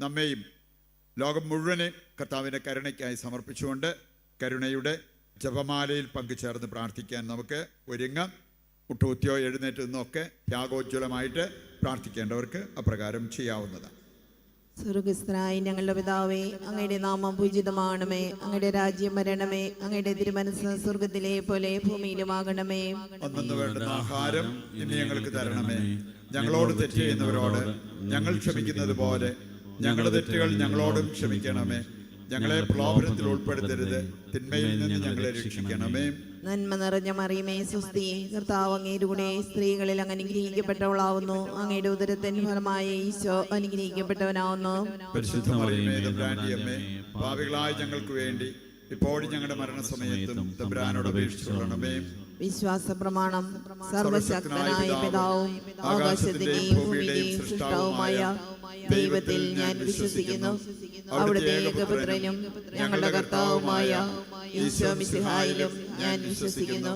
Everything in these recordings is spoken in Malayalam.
നമ്മെയും ലോകം മുഴുവനെ കർത്താവിന്റെ കരുണയ്ക്കായി സമർപ്പിച്ചുകൊണ്ട് കരുണയുടെ ജപമാലയിൽ പങ്കുചേർന്ന് പ്രാർത്ഥിക്കാൻ നമുക്ക് ഒരുങ്ങാം. മുട്ടൂത്തിയോ എഴുന്നേറ്റ് നിന്നൊക്കെ ത്യാഗോജ്വലമായിട്ട് പ്രാർത്ഥിക്കേണ്ടവർക്ക് അപ്രകാരം ചെയ്യാവുന്നതാണ്. സ്വർഗസ്ഥനായ ഞങ്ങളുടെ പിതാവേ അങ്ങയുടെ നാമം പൂജിതമാണമേ. അങ്ങയുടെ രാജ്യം വരണമേ. അങ്ങയുടെ തിരുമനസ് സ്വർഗത്തിലെ പോലെ ഭൂമിയിലുമാകണമേ. അന്നു വേണ്ടുന്ന ആഹാരം ഇന്ന് ഞങ്ങൾക്ക് തരണമേ. ഞങ്ങളോട് തെറ്റ് ചെയ്യുന്നവരോട് ഞങ്ങൾ ക്ഷമിക്കുന്നത് പോലെ ഞങ്ങളുടെ തെറ്റുകൾ ഞങ്ങളോടും ക്ഷമിക്കണമേ. ഞങ്ങളെ പ്രലോഭനത്തിൽ ഉൾപ്പെടുത്തരുത് തിന്മയിൽ നിന്ന് ഞങ്ങളെ രക്ഷിക്കണമേ. നന്മ നിറഞ്ഞ മറിയമേ സുസ്തി കർത്താവ് അങ്ങേരുടെ സ്ത്രീകളിൽ അങ്ങ് അനുഗ്രഹിക്കപ്പെട്ടവളാവുന്നു. അങ്ങയുടെ ഉദരത്തിൻ ഫലമായ ഈശോ അനുഗ്രഹിക്കപ്പെട്ടവനാവുന്നു. പരിശുദ്ധ മറിയമേ പാപികളായ ഞങ്ങൾക്ക് വേണ്ടി ഇപ്പോഴും ഞങ്ങളുടെ മരണസമയത്തും തമ്പുരാനോട് അപേക്ഷിച്ചുകൊള്ളണമേ വിശ്വാസ പ്രമാണം സർവശക്തനായ പിതാവും ആകാശത്തിന്റെയും ഭൂമിയുടെയും സൃഷ്ടാവുമായ ദൈവത്തിൽ ഞാൻ വിശ്വസിക്കുന്നു. അവിടുത്തെ ഏകപുത്രനും ഞങ്ങളുടെ കർത്താവുമായ ഈശോ മിസിഹായിലും ഞാൻ വിശ്വസിക്കുന്നു.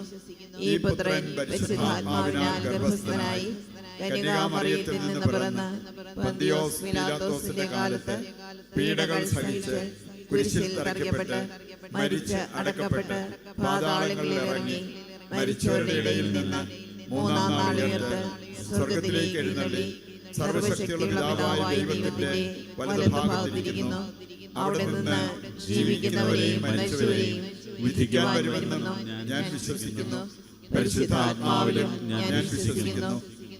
ഈ പുത്രൻ പരിശുദ്ധാത്മാവിനാൽ ഗർഭസ്ഥനായി കന്യകാമറിയത്തിൽ നിന്ന് പിറന്ന് പന്തിയോസ് പിലാത്തോസിന്റെ കാലത്ത് പീഡകൾ സഹിച്ച് കുരിശിൽ തറയ്ക്കപ്പെട്ട് മരിച്ച് അടക്കപ്പെട്ട് പാതാളങ്ങളിൽ ഇറങ്ങി മരിച്ചവരുടെ ഇടയിൽ നിന്ന് മൂന്നാം നാൾ ഉയർത്ത് സ്വർഗത്തിലേക്ക് എഴുന്നള്ളി. സർവശക്തിയുള്ള പിതാവായ ദൈവത്തിന്റെ വലതുഭാഗത്തിരിക്കുന്നു. അവിടെ നിന്ന് ജീവിക്കുന്നവരെയും മരിച്ചവരെയും വിധിക്കാൻ വരുമെന്നും ഞാൻ വിശ്വസിക്കുന്നു. പരിശുദ്ധാത്മാവിലും ഞാൻ വിശ്വസിക്കുന്നു.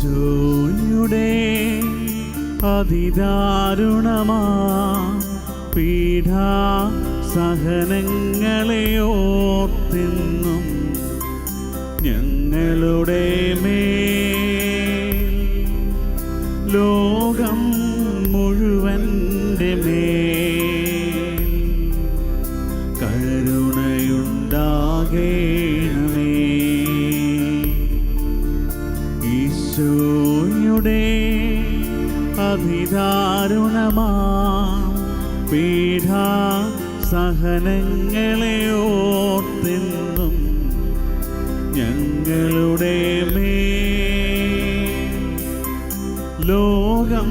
ഈശോയുടെ അതിദാരുണമാ പീഠ സഹനങ്ങളെ ഓർത്തിന്നും ഞങ്ങളുടെ മേ ലോകം മുഴുവന്റെ സഹനങ്ങളെ ഓർത്തെന്നും ഞങ്ങളുടെ മേ ലോകം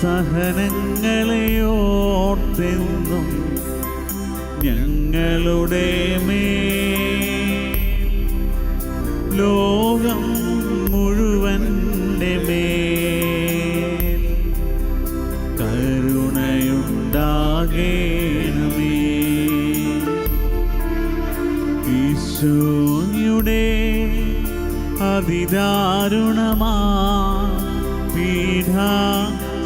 സഹനങ്ങളെ ഓർത്തെന്നും ഞങ്ങളുടെ മേ ലോകം മുഴുവന്റെ മേ കരുണയുണ്ടാകേണമേ. ഈശോയുടെ അതിദാരുണമാ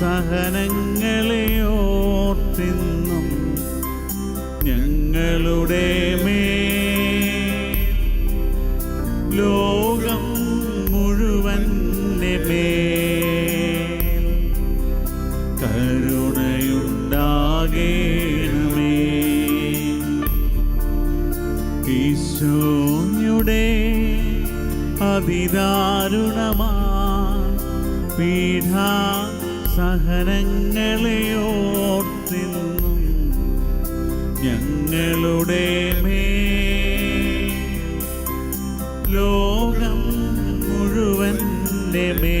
സഹനങ്ങളെ ഓർത്തിന്നും ഞങ്ങളുടെ മേ ലോകം മുഴുവൻ മേ കരുണയുണ്ടാകേണമേ. ഈശോയുടെ അതിദാരുണമാ പീഠാ സഹനങ്ങളെ ഓർത്തിന്നും ഞങ്ങളുടെ മേ ലോകം മുഴുവൻ മേ.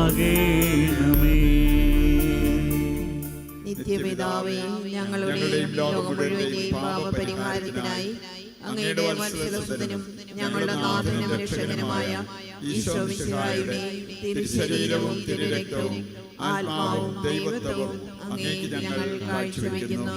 കരുണയുണ്ടാകേണമേ. നിത്യപിതാവേ ഞങ്ങളുടെയും ലോകം മുഴുവന്റെയും പാപപരിഹാരത്തിനായി അങ്ങയുടെ വത്സലസുതനും ഞങ്ങളുടെ നാഥനും രക്ഷകനുമായ ഈശോ മിശിഹായുടെ തിരുശരീരവും തിരുരക്തവും ആത്മാവും ദൈവത്വവും അങ്ങേക്ക് ഞങ്ങൾ കാഴ്ചവെക്കുന്നു.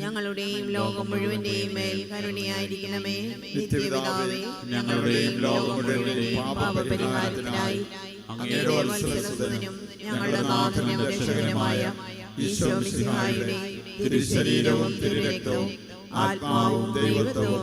ഞങ്ങളുടെയും ലോകം മുഴുവന്റെയും മേൽ കരുണയായിരിക്കണമേ. നിത്യപിതാവേ ഞങ്ങളുടെയും ലോകം മുഴുവന്റെയും പാപപരിഹാരത്തിനായി അങ്ങയുടെ ഞങ്ങളുടെ നാഥനും രക്ഷകനുമായ ഈശോ മിശിഹായുടെ തിരുശരീരവും തിരുരക്തവും ആത്മാവും ദൈവത്വവും